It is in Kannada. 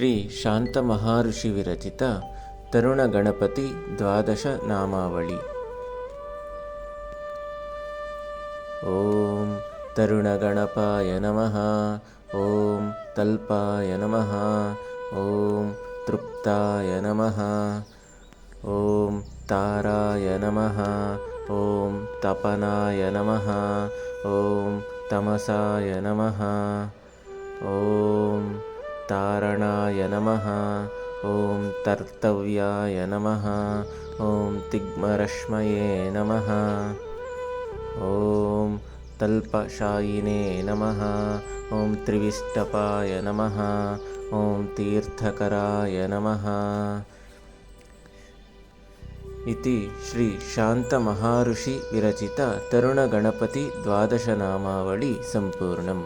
ಶ್ರೀ ಶಾಂತ ಮಹಾಋಷಿ ವಿರಚಿತ ತರುಣ ಗಣಪತಿ ದ್ವಾದಶ ನಾಮಾವಳಿ. ಓಂ ತರುಣ ಗಣಪಾಯ ನಮಃ, ಓಂ ತಲ್ಪಾಯ ನಮಃ, ಓಂ ತೃಪ್ತಾಯ ನಮಃ, ಓಂ ತಾರಾಯ ನಮಃ, ಓಂ ತಪನಾಯ ನಮಃ, ಓಂ ತಮಸಾಯ ನಮಃ, ಓಂ तारणाय नमः। ॐ तर्तव्याय नमः। ॐ तिग्मरश्मये नमः। ॐ तल्पशायिने नमः। ॐ त्रिविष्टपाय नमः। ॐ तीर्थकराय नमः। इति श्री शान्तमहाऋषि विरचित तरुणगणपति द्वादशनामावळि सम्पूर्णम्